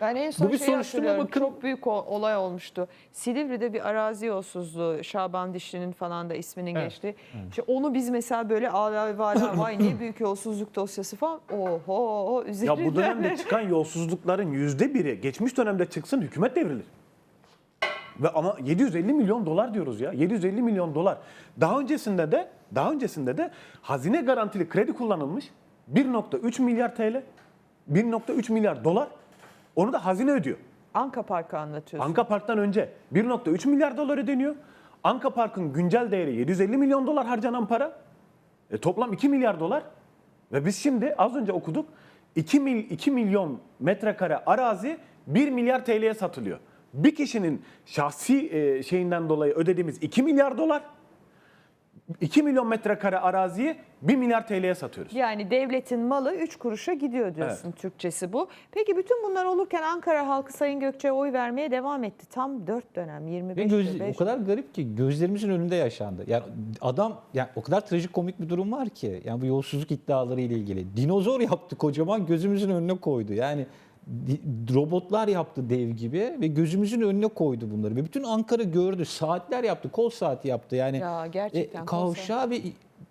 Ben en son Bu bir şeyi hatırlıyorum. bakın. Çok büyük olay olmuştu. Silivri'de bir arazi yolsuzluğu. Şaban Dişli'nin falan da isminin Evet, geçti. İşte onu biz mesela böyle ala vala vay ne büyük yolsuzluk dosyası falan. Oho Ya üzerinden. bu dönemde çıkan yolsuzlukların yüzde biri geçmiş dönemde çıksın hükümet devrilir. Ve ama 750 milyon dolar diyoruz ya. 750 milyon dolar. Daha öncesinde de daha öncesinde de hazine garantili kredi kullanılmış. 1.3 milyar TL. 1.3 milyar dolar. Onu da hazine ödüyor. Anka Park'ı anlatıyorsun. Anka Park'tan önce 1.3 milyar dolar ödeniyor. Anka Park'ın güncel değeri 750 milyon dolar harcanan para. E, toplam 2 milyar dolar. Ve biz şimdi az önce okuduk 2, mil, 2 milyon metrekare arazi 1 milyar TL'ye satılıyor. Bir kişinin şahsi e, şeyinden dolayı ödediğimiz 2 milyar dolar 2 milyon metrekare araziyi 1 milyar TL'ye satıyoruz. Yani devletin malı 3 kuruşa gidiyor diyorsun Türkçesi bu. Peki bütün bunlar olurken Ankara halkı Sayın Gökçe'ye oy vermeye devam etti. Tam 4 dönem 25 Ve yıl, göz, o kadar garip ki gözlerimizin önünde yaşandı. Yani adam yani o kadar trajikomik bir durum var ki yani bu yolsuzluk iddiaları ile ilgili. Dinozor yaptı kocaman gözümüzün önüne koydu. Yani robotlar yaptı dev gibi ve gözümüzün önüne koydu bunları. Ve bütün Ankara gördü. Saatler yaptı. Kol saati yaptı. Yani Ya gerçekten e, kavşağı ve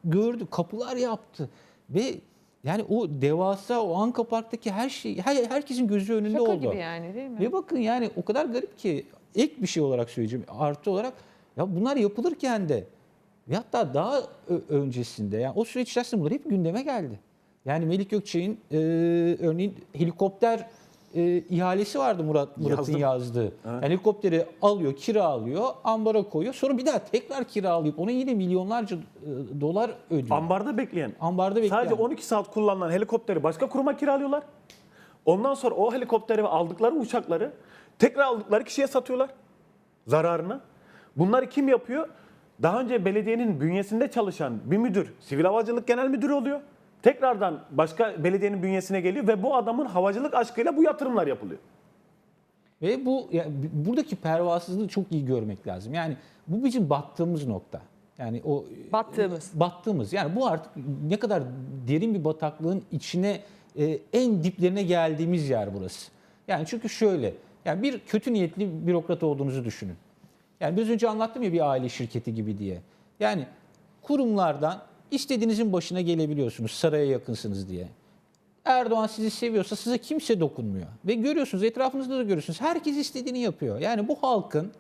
gördü. Kapılar yaptı. Ve yani o devasa o Anka Park'taki her şey her, herkesin gözü önünde Şaka oldu. gibi yani değil mi? Ve bakın yani o kadar garip ki ek bir şey olarak söyleyeceğim artı olarak ya bunlar yapılırken de ve hatta daha öncesinde yani o süreç içerisinde bunlar hep gündeme geldi. Yani Melik Gökçek'in e, örneğin helikopter e, ihalesi vardı Murat Murat'ın yazdığı. Yani helikopteri alıyor, kiralıyor, ambara koyuyor. Sonra bir daha tekrar kiralayıp ona yine milyonlarca e, dolar ödüyor. Ambarda bekleyen. Ambarda bekleyen. Sadece 12 saat kullanılan helikopteri başka kuruma kiralıyorlar. Ondan sonra o helikopteri ve aldıkları uçakları tekrar aldıkları kişiye satıyorlar. Zararına. Bunları kim yapıyor? Daha önce belediyenin bünyesinde çalışan bir müdür, sivil havacılık genel müdürü oluyor. Tekrardan başka belediyenin bünyesine geliyor ve bu adamın havacılık aşkıyla bu yatırımlar yapılıyor. Ve bu yani b- buradaki pervasızlığı çok iyi görmek lazım. Yani bu bizim battığımız nokta. Yani o Battığımız. battığımız. Yani bu artık ne kadar derin bir bataklığın içine e, en diplerine geldiğimiz yer burası. Yani çünkü şöyle. Yani bir kötü niyetli bürokrat olduğunuzu düşünün. Yani biraz önce anlattım ya bir aile şirketi gibi diye. Yani kurumlardan istediğinizin başına gelebiliyorsunuz saraya yakınsınız diye. Erdoğan sizi seviyorsa size kimse dokunmuyor. Ve görüyorsunuz etrafınızda da görüyorsunuz. Herkes istediğini yapıyor. Yani bu halkın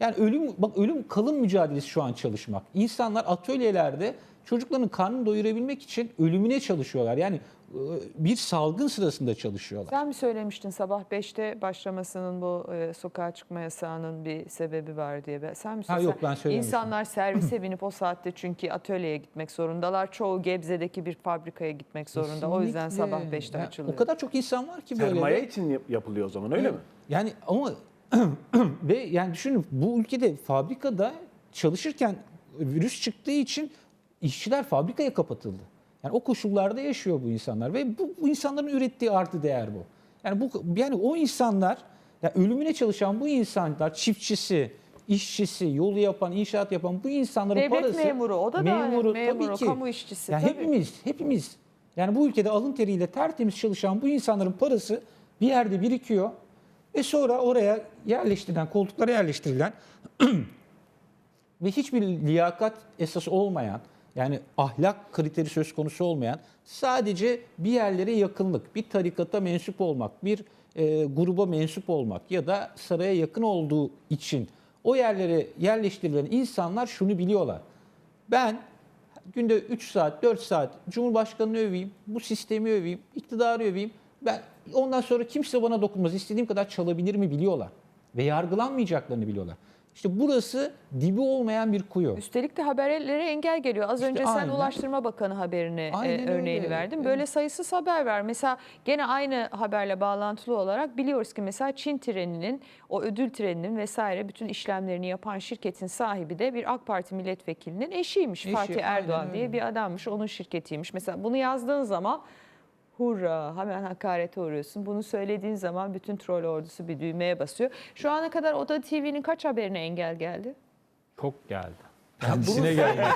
yani ölüm bak ölüm kalım mücadelesi şu an çalışmak. İnsanlar atölyelerde çocukların karnını doyurabilmek için ölümüne çalışıyorlar. Yani e, bir salgın sırasında çalışıyorlar. Sen mi söylemiştin sabah 5'te başlamasının bu e, sokağa çıkma yasağının bir sebebi var diye. Sen mi Ha, söyledin? yok, ben söylememiştim. İnsanlar servise binip o saatte çünkü atölyeye gitmek zorundalar. Çoğu Gebze'deki bir fabrikaya gitmek zorunda. O yüzden Kesinlikle. sabah 5'te Yani açılıyor. O kadar çok insan var ki böyle. Sermaye de. için yap- yapılıyor o zaman öyle mi? Yani ama ve yani düşünün bu ülkede fabrikada çalışırken virüs çıktığı için işçiler fabrikaya kapatıldı. Yani o koşullarda yaşıyor bu insanlar ve bu, bu insanların ürettiği artı değer bu. Yani bu yani o insanlar yani ölümüne çalışan bu insanlar çiftçisi, işçisi, yolu yapan, inşaat yapan bu insanların Devlet parası memuru, o da memuru, dahil, memuru, tabii ki. kamu işçisi, Yani tabii. hepimiz, hepimiz yani bu ülkede alın teriyle tertemiz çalışan bu insanların parası bir yerde birikiyor ve sonra oraya yerleştirilen, koltuklara yerleştirilen ve hiçbir liyakat esası olmayan yani ahlak kriteri söz konusu olmayan sadece bir yerlere yakınlık, bir tarikata mensup olmak, bir e, gruba mensup olmak ya da saraya yakın olduğu için o yerlere yerleştirilen insanlar şunu biliyorlar. Ben günde 3 saat, 4 saat Cumhurbaşkanı'nı öveyim, bu sistemi öveyim, iktidarı öveyim. Ben ondan sonra kimse bana dokunmaz. İstediğim kadar çalabilir mi biliyorlar. Ve yargılanmayacaklarını biliyorlar. İşte burası dibi olmayan bir kuyu. Üstelik de haberlere engel geliyor. Az İşte önce sen aynen. Ulaştırma Bakanı haberini e, örneğini öyle. verdin. Böyle sayısız haber var. Mesela gene aynı haberle bağlantılı olarak biliyoruz ki mesela Çin treninin, o ödül treninin vesaire bütün işlemlerini yapan şirketin sahibi de bir AK Parti milletvekilinin eşiymiş. Eşi, Fatih Erdoğan diye bir adammış. Onun şirketiymiş. Mesela bunu yazdığın zaman hurra hemen hakarete uğruyorsun. Bunu söylediğin zaman bütün troll ordusu bir düğmeye basıyor. Şu ana kadar Oda TV'nin kaç haberine engel geldi? Çok geldi. Kendisine geldi.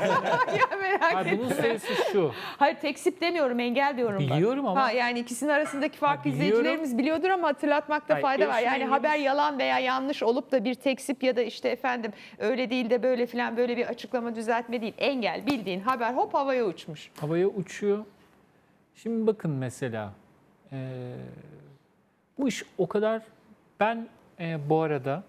ya merak Hayır, bunun sayısı şu. Hayır teksip demiyorum engel diyorum ben. Biliyorum ama- Ha, yani ikisinin arasındaki fark Ha, izleyicilerimiz biliyordur ama hatırlatmakta Hayır, fayda var. Yani haber yalan veya yanlış olup da bir teksip ya da işte efendim öyle değil de böyle filan böyle bir açıklama düzeltme değil. Engel bildiğin haber hop havaya uçmuş. Havaya uçuyor. Şimdi bakın mesela eee, bu iş o kadar ben eee, bu arada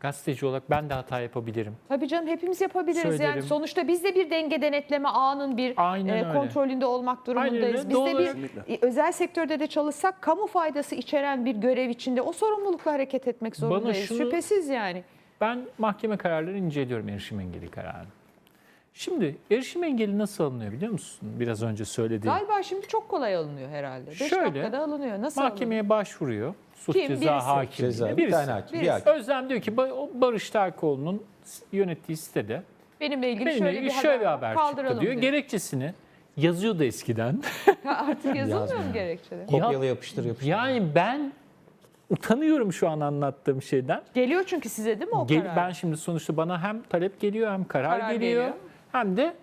gazeteci olarak ben de hata yapabilirim. Tabii canım hepimiz yapabiliriz yani. Söylerim. Sonuçta biz de bir denge denetleme ağının bir Aynen e, öyle. kontrolünde olmak durumundayız. öyle. Biz de Doğal bir Kesinlikle. e, özel sektörde de çalışsak kamu faydası içeren bir görev içinde o sorumlulukla hareket etmek zorundayız. şunu- Şüphesiz yani. Ben mahkeme kararlarını inceliyorum erişim engeli kararını. Şimdi erişim engeli nasıl alınıyor biliyor musun? Biraz önce söylediğim. Galiba şimdi çok kolay alınıyor herhalde. 5 Şöyle, dakikada alınıyor. Nasıl alınıyor? Mahkemeye başvuruyor. Suç Kim? ceza Birisi. hakimi. Ceza. Bir Birisi. tane hakim. Bir Birisi. Özlem diyor ki "Ba- o Barış Terkoğlu'nun yönettiği sitede Benimle ilgili benimle şöyle ilgili bir şöyle haber, haber çıktı diyor. diyor. Gerekçesini yazıyordu eskiden. Artık yazılmıyor mu gerekçede? Kopyala yapıştır yapıştır. Yani ben utanıyorum şu an anlattığım şeyden. Geliyor çünkü size değil mi o Gel- karar? ben şimdi sonuçta bana hem talep geliyor hem karar, Karar geliyor, geliyor. Hem de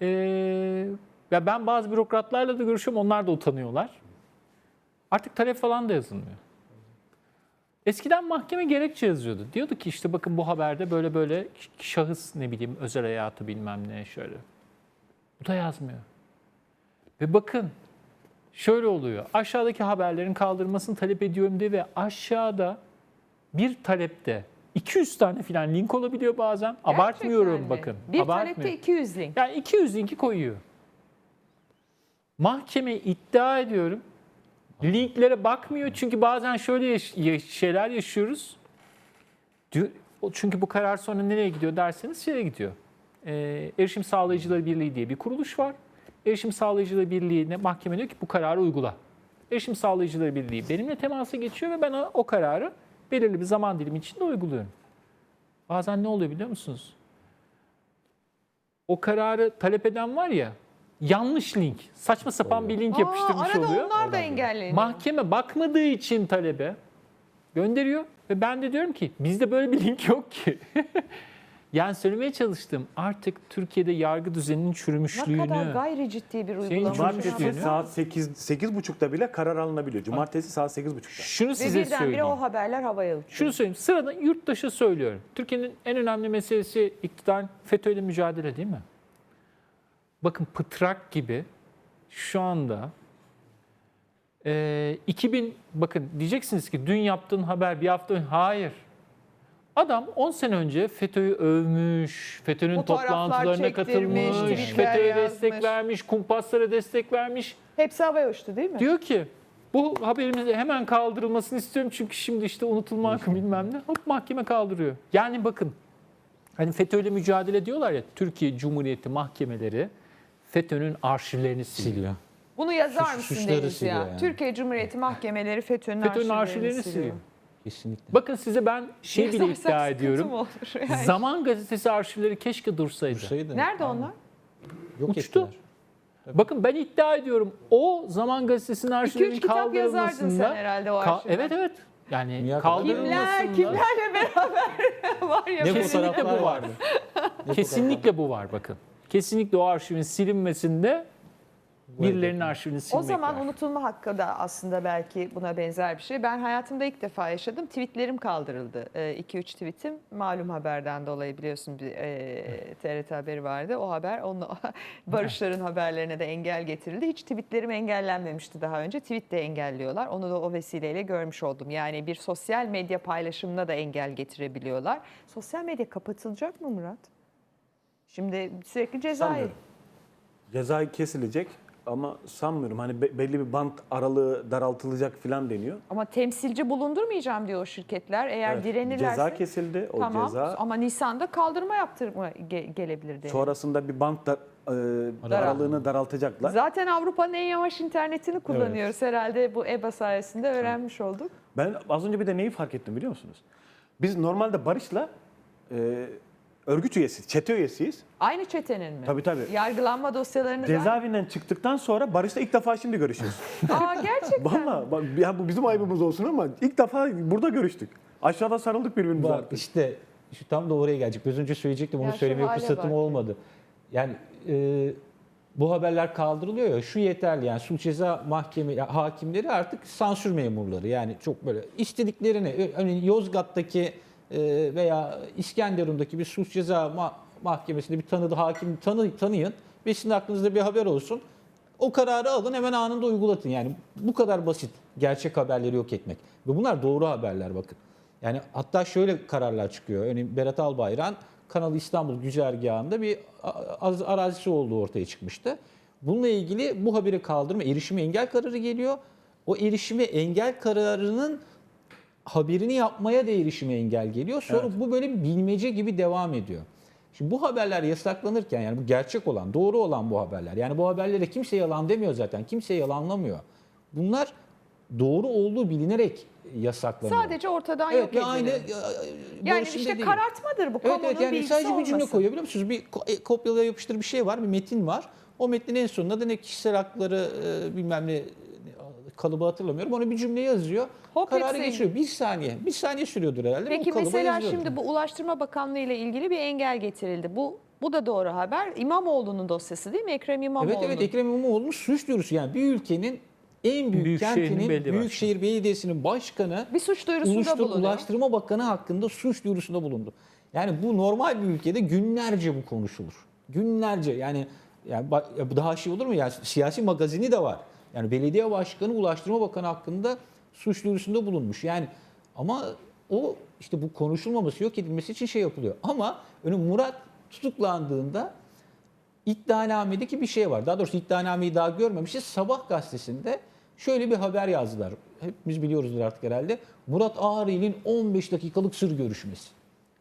eee ya ben bazı bürokratlarla da görüşüyorum onlar da utanıyorlar. Artık talep falan da yazılmıyor. Eskiden mahkeme gerekçe yazıyordu. Diyordu ki işte bakın bu haberde böyle böyle şahıs ne bileyim özel hayatı bilmem ne şöyle. Bu da yazmıyor. Ve bakın şöyle oluyor. Aşağıdaki haberlerin kaldırılmasını talep ediyorum diye ve aşağıda bir talepte 200 tane falan link olabiliyor bazen. Gerçekten Abartmıyorum mi? bakın. Bir talepte 200 link. Yani 200 linki koyuyor. Mahkeme iddia ediyorum. Linklere bakmıyor çünkü bazen şöyle yaş- şeyler yaşıyoruz. Diyor, çünkü bu karar sonra nereye gidiyor derseniz şeye gidiyor. Ee, Erişim Sağlayıcıları Birliği diye bir kuruluş var. Erişim Sağlayıcıları Birliği'ne mahkeme diyor ki bu kararı uygula. Erişim Sağlayıcıları Birliği benimle temasa geçiyor ve ben o kararı belirli bir zaman dilimi içinde uyguluyorum. Bazen ne oluyor biliyor musunuz? o kararı talep eden var ya yanlış link, saçma sapan bir link Aa, yapıştırmış arada oluyor. onlar da engelleniyor. Mahkeme bakmadığı için talebe gönderiyor ve ben de diyorum ki bizde böyle bir link yok ki. yani söylemeye çalıştım artık Türkiye'de yargı düzeninin ne çürümüşlüğünü. kadar gayri ciddi bir uygulama. Cumartesi saat 8 8.30'da bile karar alınabiliyor. Cumartesi saat 8.30'da. Şunu Ve size söyleyeyim. o haberler havaya uçuyor. Şunu söyleyeyim. Sırada yurttaşa söylüyorum. Türkiye'nin en önemli meselesi iktidar FETÖ'yle mücadele değil mi? Bakın pıtrak gibi şu anda e, 2000 bakın diyeceksiniz ki dün yaptığın haber bir hafta önce. Hayır. Adam 10 sene önce FETÖ'yü övmüş, FETÖ'nün toplantılarına katılmış, FETÖ'ye destek vermiş, kumpaslara destek vermiş. Hepsi havaya uçtu değil mi? Diyor ki bu haberimizin hemen kaldırılmasını istiyorum çünkü şimdi işte unutulma hakkı bilmem ne. Hop mahkeme kaldırıyor. Yani bakın hani FETÖ'yle mücadele diyorlar ya Türkiye Cumhuriyeti mahkemeleri FETÖ'nün arşivlerini siliyor. Bunu yazar Suç- mısın Deniz ya? yani. Türkiye Cumhuriyeti mahkemeleri FETÖ'nün FETÖ'nün arşivlerini, arşivlerini siliyor. siliyor. Kesinlikle. Bakın size ben şey bile Yazarsak iddia ediyorum. olur yani? Zaman gazetesi arşivleri keşke dursaydı. Dursaydı. Nerede onlar? Yok Uçtu. ettiler. Bakın ben iddia ediyorum o Zaman Gazetesi'nin arşivlerinin 2-3 kitap yazardın kaldırılmasında... sen herhalde o Ka- arşivden. evet evet. Yani kaldırılmasında... Kimler, kimlerle beraber var ya. Ne Kesinlikle fotoğraflar bu var. vardı. Ne Kesinlikle bu var bakın. Kesinlikle o arşivin silinmesinde birilerinin arşivini silmek O zaman var. unutulma hakkı da aslında belki buna benzer bir şey. Ben hayatımda ilk defa yaşadım. Tweetlerim kaldırıldı. 2-3 tweetim malum haberden dolayı biliyorsun bir e, TRT haberi vardı. O haber onunla Barışların haberlerine de engel getirildi. Hiç tweetlerim engellenmemişti daha önce. Tweet de engelliyorlar. Onu da o vesileyle görmüş oldum. Yani bir sosyal medya paylaşımına da engel getirebiliyorlar. Sosyal medya kapatılacak mı Murat? Şimdi sürekli cezai. Sanmıyorum. Cezayı kesilecek ama sanmıyorum. Hani be- belli bir bant aralığı daraltılacak falan deniyor. Ama temsilci bulundurmayacağım diyor o şirketler. Eğer Evet, direnirlerse Ceza kesildi. O tamam. ceza. Ama Nisan'da kaldırma yaptırma ge- gelebilir diye. Sonrasında bir bant da, e, aralığını daraltacaklar. Zaten Avrupa'nın en yavaş internetini kullanıyoruz herhalde bu EBA sayesinde öğrenmiş olduk. Ben az önce bir de neyi fark ettim biliyor musunuz? Biz normalde Barış'la e, örgüt üyesi, çete üyesiyiz. Aynı çetenin mi? Tabii tabii. Yargılanma dosyalarını Cezaevinden çıktıktan sonra Barış'la ilk defa şimdi görüşüyoruz. Aa gerçekten. Valla bak, ya bu bizim ayıbımız olsun ama ilk defa burada görüştük. Aşağıda sarıldık birbirimize Bak artık. işte şu tam da oraya gelecek. Biraz önce söyleyecektim onu Ya şu söylemeye hale fırsatım bak. olmadı. Yani e, bu haberler kaldırılıyor ya şu yeterli yani suç ceza mahkeme ya hakimleri artık sansür memurları yani çok böyle istediklerini örneğin Yozgat'taki e, veya İskenderun'daki bir suç ceza ma- mahkemesinde bir tanıdı hakim tanı, tanıyın ve sizin aklınızda bir haber olsun. O kararı alın hemen anında uygulatın. Yani bu kadar basit gerçek haberleri yok etmek. Ve bunlar doğru haberler bakın. Yani hatta şöyle kararlar çıkıyor. Örneğin Berat Albayrak'ın Kanal İstanbul güzergahında bir arazisi olduğu ortaya çıkmıştı. Bununla ilgili bu haberi kaldırma, erişime engel kararı geliyor. O erişime engel kararının haberini yapmaya da erişime engel geliyor. Sonra bu böyle bir bilmece gibi devam ediyor. Şimdi bu haberler yasaklanırken yani bu gerçek olan, doğru olan bu haberler. Yani bu haberlere kimse yalan demiyor zaten. Kimse yalanlamıyor. Bunlar doğru olduğu bilinerek yasaklanıyor. Sadece ortadan evet, yok edilir. aynı yani görüşümde işte değilim. karartmadır bu. Evet Kamunun evet yani bilgisi sadece bir cümle olması. koyuyor biliyor musunuz? Bir e, kopyala yapıştır bir şey var, bir metin var. O metnin en sonunda da ne kişisel hakları e, bilmem ne e, kalıbı hatırlamıyorum. Onu bir cümle yazıyor. Hop kararı hepsi- geçiyor. Bir saniye. Bir saniye sürüyordur herhalde. Peki Bu kalıba mesela şimdi bu Ulaştırma Bakanlığı ile ilgili bir engel getirildi. Bu bu da doğru haber. İmamoğlu'nun dosyası değil mi? Ekrem İmamoğlu'nun. Evet evet Ekrem İmamoğlu'nun suç duyurusu yani bir ülkenin en büyük Büyükşehir'in kentinin belediye Büyükşehir Belediyesi'nin başkanı bir suç duyurusunda Ulaştır- bulunuyor. Ulaştırma Bakanı hakkında suç duyurusunda bulundu. Yani bu normal bir ülkede günlerce bu konuşulur. Günlerce yani yani ya daha şey olur mu? Yani siyasi magazini de var. Yani belediye başkanı Ulaştırma Bakanı hakkında suç duyurusunda bulunmuş. Yani ama o işte bu konuşulmaması, yok edilmesi için şey yapılıyor. Ama önü Murat tutuklandığında iddianamedeki bir şey var. Daha doğrusu iddianameyi daha görmemişiz. Sabah gazetesinde şöyle bir haber yazdılar. Hepimiz biliyoruzdur artık herhalde. Murat Ağrı'nın 15 dakikalık sır görüşmesi.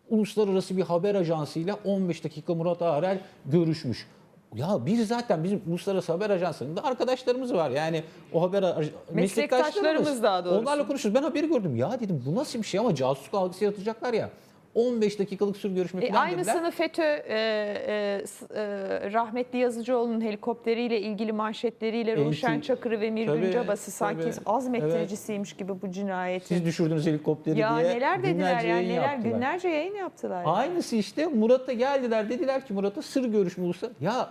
Uluslararası bir haber ajansıyla 15 dakika Murat Ağrel görüşmüş. Ya bir zaten bizim uluslararası haber ajanslarında arkadaşlarımız var. Yani o haber aj- Meslektaşlarımız daha doğrusu. Onlarla konuşuyoruz. Ben haberi gördüm. Ya dedim bu nasıl bir şey ama casusluk algısı yaratacaklar ya. 15 dakikalık sır görüşme E, falan dediler. aynısını FETÖ e, e, e, rahmetli Yazıcıoğlu'nun helikopteriyle ilgili manşetleriyle Eğitim- Ruşen Çakır'ı ve Mirgün Cabas'ı sanki tabii. azmettiricisiymiş gibi bu cinayeti. Siz düşürdünüz helikopteri ya diye neler dediler ya yayın neler yaptılar. günlerce yayın yaptılar. ya. Aynısı işte Murat'a geldiler dediler ki Murat'a sır görüşme olursa ya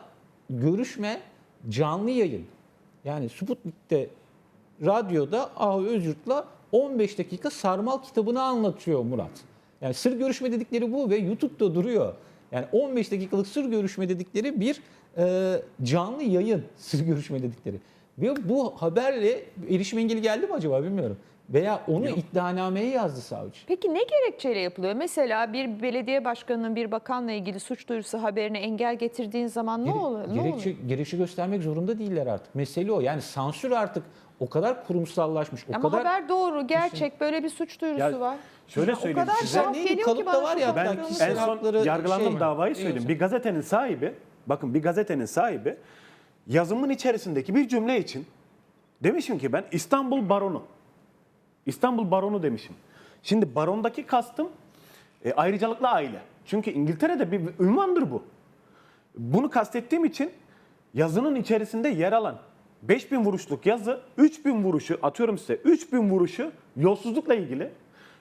görüşme canlı yayın. Yani Sputnik'te radyoda Ahu Özgürt'la 15 dakika sarmal kitabını anlatıyor Murat. Yani sır görüşme dedikleri bu ve YouTube'da duruyor. Yani 15 dakikalık sır görüşme dedikleri bir e, canlı yayın sır görüşme dedikleri. Ve bu haberle erişim engeli geldi mi acaba bilmiyorum. Veya onu iddianameye yazdı savcı. Peki ne gerekçeyle yapılıyor? Mesela bir belediye başkanının bir bakanla ilgili suç duyurusu haberine engel getirdiğin zaman ne Gere-? Ne gerekçe, oluyor? gerekçe göstermek zorunda değiller artık. Mesele o. Yani sansür artık o kadar kurumsallaşmış, o Ama kadar... haber doğru, gerçek böyle bir suç duyurusu Ya, var. Şöyle o söyleyeyim kadar size. Neydi? geliyor ki Kalıpta bana var ya. Ben en son yargılandığım şey- davayı söyleyeyim. Bir gazetenin sahibi, bakın bir gazetenin sahibi yazımın içerisindeki bir cümle için demişim ki ben İstanbul Baronu. İstanbul Baronu demişim. Şimdi barondaki kastım e, ayrıcalıklı aile. Çünkü İngiltere'de bir ünvandır bu. Bunu kastettiğim için yazının içerisinde yer alan 5000 vuruşluk yazı 3000 vuruşu atıyorum size 3000 vuruşu yolsuzlukla ilgili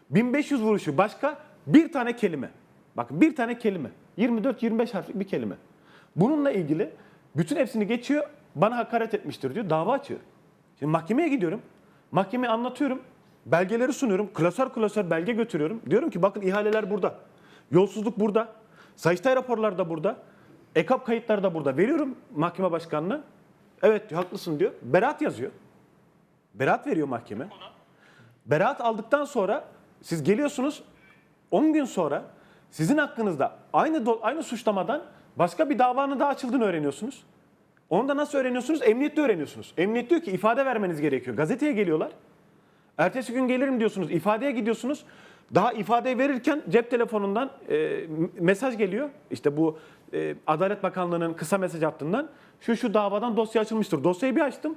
1500 vuruşu başka bir tane kelime. Bakın bir tane kelime. 24-25 harflik bir kelime. Bununla ilgili bütün hepsini geçiyor bana hakaret etmiştir diyor dava açıyor. Şimdi mahkemeye gidiyorum. Mahkemeye anlatıyorum. Belgeleri sunuyorum. Klasör klasör belge götürüyorum. Diyorum ki bakın ihaleler burada. Yolsuzluk burada. Sayıştay raporları da burada. EKAP kayıtları da burada. Veriyorum mahkeme başkanına. Evet diyor, haklısın diyor. Beraat yazıyor. Beraat veriyor mahkeme. Beraat aldıktan sonra siz geliyorsunuz 10 gün sonra sizin hakkınızda aynı aynı suçlamadan başka bir davanın daha açıldığını öğreniyorsunuz. Onu da nasıl öğreniyorsunuz? Emniyette öğreniyorsunuz. Emniyet diyor ki ifade vermeniz gerekiyor. Gazeteye geliyorlar. Ertesi gün gelirim diyorsunuz. ifadeye gidiyorsunuz. Daha ifadeyi verirken cep telefonundan e, mesaj geliyor. İşte bu e, Adalet Bakanlığı'nın kısa mesaj hattından. Şu şu davadan dosya açılmıştır. Dosyayı bir açtım.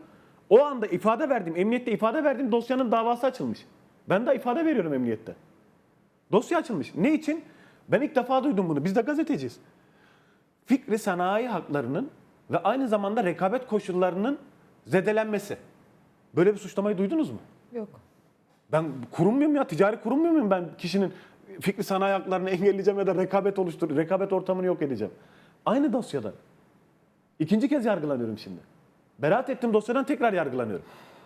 O anda ifade verdim. Emniyette ifade verdim. Dosyanın davası açılmış. Ben de ifade veriyorum emniyette. Dosya açılmış. Ne için? Ben ilk defa duydum bunu. Biz de gazeteciyiz. Fikri sanayi haklarının ve aynı zamanda rekabet koşullarının zedelenmesi. Böyle bir suçlamayı duydunuz mu? Yok. Ben kurum muyum ya? Ticari kurum muyum ben kişinin fikri sanayi haklarını engelleyeceğim ya da rekabet oluştur, rekabet ortamını yok edeceğim. Aynı dosyada. İkinci kez yargılanıyorum şimdi. Beraat ettiğim dosyadan tekrar yargılanıyorum.